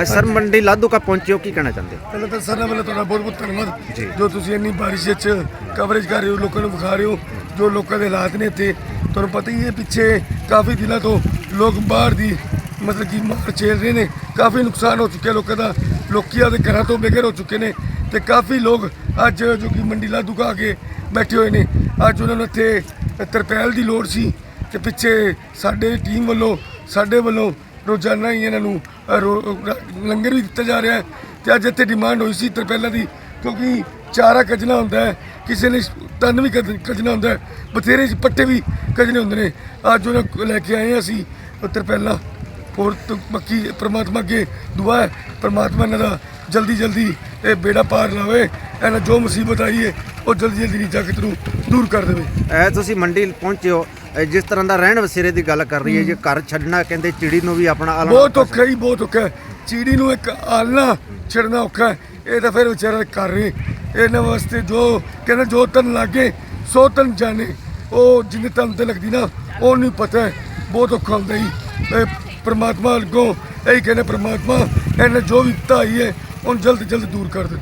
ਅੱਜ ਸਰ ਮੰਡੀ ਲਾਧੂਕਾ ਪਹੁੰਚੇ ਹੋ ਕੀ ਕਹਿਣਾ ਚਾਹੁੰਦੇ ਹੋ? ਪਹਿਲਾਂ ਤਾਂ ਸਾਰਿਆਂ ਵੱਲੋਂ ਤੁਹਾਡਾ ਬਹੁਤ ਬਹੁਤ ਧੰਨਵਾਦ। ਜੀ। ਤੁਸੀਂ ਇੰਨੀ ਬਾਰਿਸ਼ ਵਿੱਚ ਕਵਰੇਜ ਕਰ ਰਹੇ ਹੋ ਲੋਕਾਂ ਨੂੰ ਵਿਖਾ ਰਹੇ ਹੋ ਜੋ ਲੋਕਾਂ ਦੇ ਹਾਲਾਤ ਨੇ ਇੱਥੇ ਤੁਹਾਨੂੰ ਪਤਾ ਹੀ ਹੈ ਪਿੱਛੇ ਕਾਫੀ ਦਿਨਾਂ ਤੋਂ ਲੋਕ ਬਾਹਰ ਦੀ ਮਤਲਬ ਕਿ ਮਾਰ ਝੇਲ ਰਹੇ ਨੇ ਕਾਫੀ ਨੁਕਸਾਨ ਹੋ ਚੁੱਕਿਆ ਲੋਕਾਂ ਦਾ ਲੋਕੀ ਆਪਦੇ ਘਰਾਂ ਤੋਂ ਬੇਘਰ ਹੋ ਚੁੱਕੇ ਨੇ ਤੇ ਕਾਫੀ ਲੋਕ ਅੱਜ ਜੋ ਕਿ ਮੰਡੀ ਲਾਧੂਕਾ ਆ ਕੇ ਬੈਠੇ ਹੋਏ ਨੇ ਅੱਜ ਉਹਨਾਂ ਨੂੰ ਇੱਥੇ ਤਰਪੈਲ ਦੀ ਲੋੜ ਸੀ ਤੇ ਪਿੱਛੇ ਸਾਡੇ ਟੀਮ ਵੱਲੋਂ ਸਾਡੇ ਵੱਲੋਂ ਰੋਜ਼ਾਨਾ ਹੀ ਇਹਨਾਂ ਨੂੰ ਅ, ਰੋ- ਰ- ਲੰਗਰ ਵੀ ਦਿੱਤਾ ਜਾ ਰਿਹਾ ਹੈ। ਤੇ ਅੱਜ ਇੱਥੇ ਡਿਮਾਂਡ ਹੋਈ ਸੀ ਤਰਪੈਲਾਂ ਦੀ ਕਿਉਂਕਿ ਚਾਰਾ ਕੱਜਣਾ ਹੁੰਦਾ ਹੈ ਕਿਸੇ ਨੇ ਤਨ ਵੀ ਕੱਜ- ਕੱਜਣਾ ਹੁੰਦਾ ਹੈ ਬਥੇਰੇ ਚ ਪੱਟੇ ਵੀ ਕੱਜਣੇ ਹੁੰਦੇ ਨੇ। ਅੱਜ ਉਹਨਾਂ ਕੋਲ ਲੈ ਕੇ ਆਏ ਹਾਂ ਅਸੀਂ ਉਹ ਤਰਪੈਲਾਂ ਹੋਰ ਤਾਂ ਬਾਕੀ ਪ੍ਰਮਾਤਮਾ ਅੱਗੇ ਦੁਆ ਹੈ ਪ੍ਰਮਾਤਮਾ ਇਹਨਾਂ ਦਾ ਜਲਦੀ ਜਲਦੀ ਇਹ ਬੇੜਾ ਪਾਰ ਲਾਵੇ ਇਹਨਾਂ ਜੋ ਮੁਸੀਬਤ ਆਈ ਹੈ ਉਹ ਜਲਦੀ ਜਲਦੀ ਜਗਤ ਨੂੰ ਦੂਰ ਕਰ ਦੇਵੇ। ਇਹ ਤੁਸੀਂ ਮੰਡੀ ਪਹੁੰਚੇ ਹੋ ਜਿਸ ਤਰ੍ਹਾਂ ਦਾ ਰਹਿਣ ਵਸੇਰੇ ਦੀ ਗੱਲ ਕਰ ਰਹੀ ਹੈ ਜੇ ਘਰ ਛੱਡਣਾ ਕਹਿੰਦੇ ਚਿੜੀ ਨੂੰ ਵੀ ਆਪਣਾ ਆਲਣਾ ਬਹੁਤ ਔਖਾ ਹੀ ਬਹੁਤ ਔਖਾ ਹੈ। ਚੀੜੀ ਨੂੰ ਇੱਕ ਆਲਣਾ ਛੱਡਣਾ ਔਖਾ ਹੈ। ਇਹ ਤਾਂ ਫਿਰ ਵਿਚਾਰਾ ਕਰ ਰਹੇ ਇਹਨਾਂ ਵਾਸਤੇ ਜੋ ਕਹਿੰਦੇ ਜੋ ਤਨ ਲਾਗੇ ਸੋ ਤਨ ਜਾਣੇ ਉਹ ਜਿੰਨੇ ਤਨ ਤੇ ਲੱਗਦੀ ਨਾ ਉਹ ਨਹੀਂ ਪਤਾ ਹੈ। ਬਹੁਤ ਔਖਾ ਹੁੰਦਾ ਹੀ ਪ੍ਰਮਾਤਮਾ ਅੱਗੋਂ ਇਹੀ ਕਹਿੰਦੇ ਪ੍ਰਮਾਤਮਾ ਇਹਨੇ ਜੋ ਵੀ ਹੀ ਹੈ ਉਹਨੂੰ ਜਲਦ ਜਲਦ ਦੂਰ ਕਰ ਦੇ